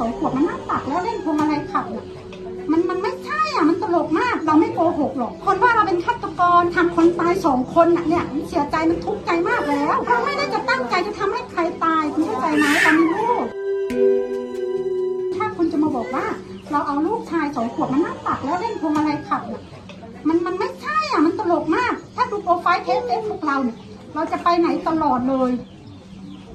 สองขวบมันนั่งตักแล้วเล่นพวงมาลัยขับน่ะมันมันไม่ใช่อะมันตลกมากเราไม่โกหกหรอก คนว่าเราเป็นฆาตกรทำคนตายสองคนน่ะเนี่ยมันเสียใจมันทุกข์ใจมากแล้วเราไม่ได้จะตั้งใจจะทำให้ใครตายคุณเข้าใจไหมตอนมีลูกถ้าคุณจะมาบอกว่า เราเอาลูกชายสองขวบมานั่งตักแล้วเล่นพวงมาลัยขับน่ะมันมันไม่ใช่อะมันตลกมาก ถ้าดูโปรไฟล์เทสเฟซบุ๊กเราเนี่ยเราจะไปไหนตลอดเลย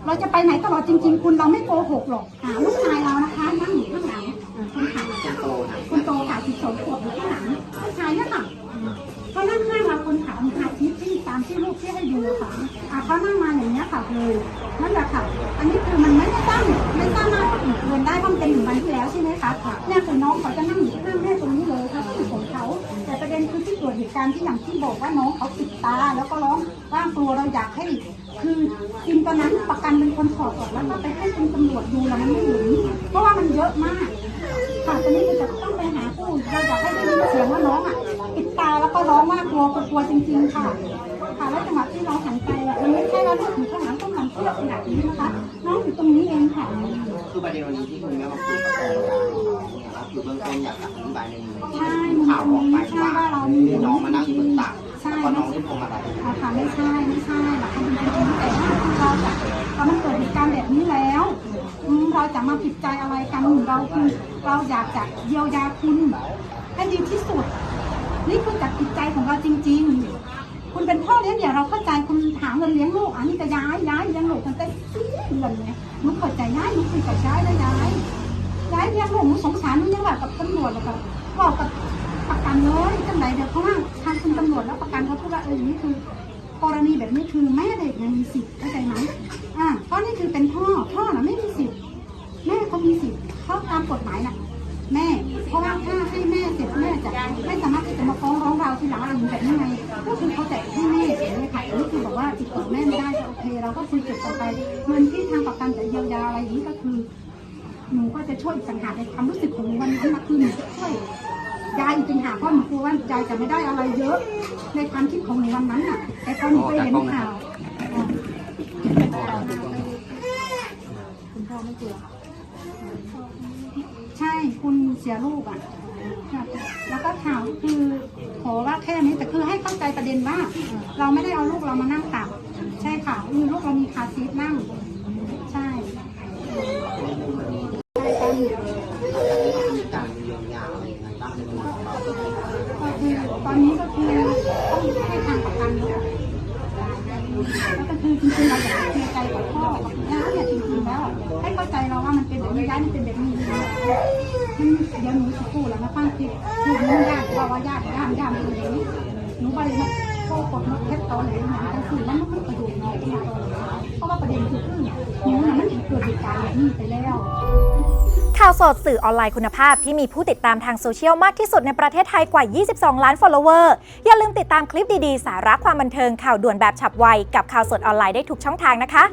เราจะไปไหนตลอดจริง ๆ คุณเราไม่โกหกหรอกหาลูกชายเรานะคะนั่งอยู่ข้างหลังอ่าคนขับคนโตนะคนโตค่ะสิบสองขวบอยู่ข้างหลังลูกชายเนี่ยค่ะเขานั่งข้างเราคนขับมีอาชีพที่ตามที่ลูกที่ให้ดูอะค่ะอะเขานั่งมาอย่างเนี้ยค่ะเลยนั่นแหละค่ะ อันนี้คือมันไม่ได้ตั้งไม่สามารถอีกเกินได้เพราะมันเป็นหนึ่งวันที่แล้วใช่ไหมคะเนี่ยคือน้องเขาจะนั่ง การที่อย่างที่บอกว่าน้องเขาปิดตา แล้วก็ร้องว่างตัวเราอยากให้ คือจริงตอนนั้นประกันเป็นคนถอดออกแล้วก็ไปให้เป็นตำรวจดูแล้วมันไม่เห็นเพราะว่ามันเยอะมากค่ะตอนนี้เราจะต้องไปหาผู้เราอยากให้ได้ยินเสียงว่าน้องอะปิดตาแล้วก็ร้องว่ากลัวกลัวจริง ๆ ค่ะ ค่ะแล้วจังหวะที่เราหันไปอะมันไม่ใช่ว่าลูกอยู่ข้างหลังต้องหลังเพื่อขนาดนี้นะคะ อยู่ตรงนี้เองค่ะ คือประเด็นวันนี้ที่คุณแม่มาคุยกับเรานะครับคือเบื้องต้นอยากจะอธิบายในมุมที่ข่าวออกไปว่าว่าเรามีน้องมานั่งอยู่บนตักใช่แล้วก็น้องเล่นพวงมาลัยค่ะคะไม่ใช่ไม่ใช่หลักการเป็นแบบนี้แต่ว่าเราจะเรามันเกิดเหตุการณ์แบบนี้แล้วเราจะมาผิดใจอะไรกันเราคือเราอยากจะเยียวยาคุณให้ดีที่สุด นี่คือจากจิตใจของเราจริง ๆ คุณเป็นพ่อเลี้ยงเดี๋ยวเราเข้าใจ เงินเลี้ยงลูกอันนี้จะย้ายย้ายเลี้ยงลูกตั้งแต่สี่เดือนเนี่ยหนูเข้าใจย้ายหนูคุยกับย้ายแล้วย้ายย้ายเลี้ยงลูกหนูสงสารหนูยังแบบกับตำรวจแล้วก็บอกกับประกันเลยจังไหนเดี๋ยวเขาว่าทางคุณตำรวจแล้วประกันเขาพูดว่าเอออย่างนี้คือกรณีแบบนี้คือแม่เด็กยังมีสิทธิ์เข้าใจไหมอ่าเพราะนี่คือเป็นพ่อพ่อน่ะไม่มีสิทธิ์ เราก็คุยจบกันไปเงินที่ทางประกันจะเยียวยาอะไรอย่างนี้ก็คือ หนูก็จะช่วยอีกต่างหากในความรู้สึกของหนูวันนั้นนะคือหนูจะช่วยยายอีกต่างหากเพราะหนูกลัวว่ายายจะไม่ได้อะไรเยอะ ในความคิดของหนูวันนั้นน่ะ แต่พอหนูไปเห็นข่าวคุณพ่อไม่กลัวใช่คุณเสียลูกอะค่ะแล้วก็ข่าวคือขอว่าแค่นี้แต่คือให้เข้าใจประเด็นว่า เราไม่ได้เอาลูกเรามานั่งตัก ใช่ลูกเรามีคาซีทนั่ง ใช่ใช่ค่ะมีการเยียวยาอะไรยังไงบ้างในมุมของเราก็คือตอนนี้ก็คือต้องให้ทางประกันแล้วก็คือจริงๆเราอยากจะเคลียร์ใจกับพ่อกับย่าเนี่ยจริงๆแล้วให้เข้าใจเราว่ามันเป็นแบบนี้ย้ายมันเป็นแบบนี้มันเดี๋ยวหนูจะพูดแล้วนะฟังคลิปคือหนูญาติว่าว่าญาติญาติญาติเป็นอย่างนี้หนูบริมา โทรกดมาเพชรตอนไหนหนังก็คือมันไม่ประโยชน์น้อยที่เพราะว่าประเด็นคือคือหนูน่ะมันเกิดเหตุการณ์แบบนี้ไปแล้วข่าวสดสื่อออนไลน์คุณภาพที่มีผู้ติดตามทางโซเชียลมากที่สุดในประเทศไทยกว่า 22 ล้าน follower อย่าลืมติดตามคลิปดีๆ สาระความบันเทิงข่าวด่วนแบบฉับไว กับข่าวสดออนไลน์ได้ทุกช่องทางนะคะ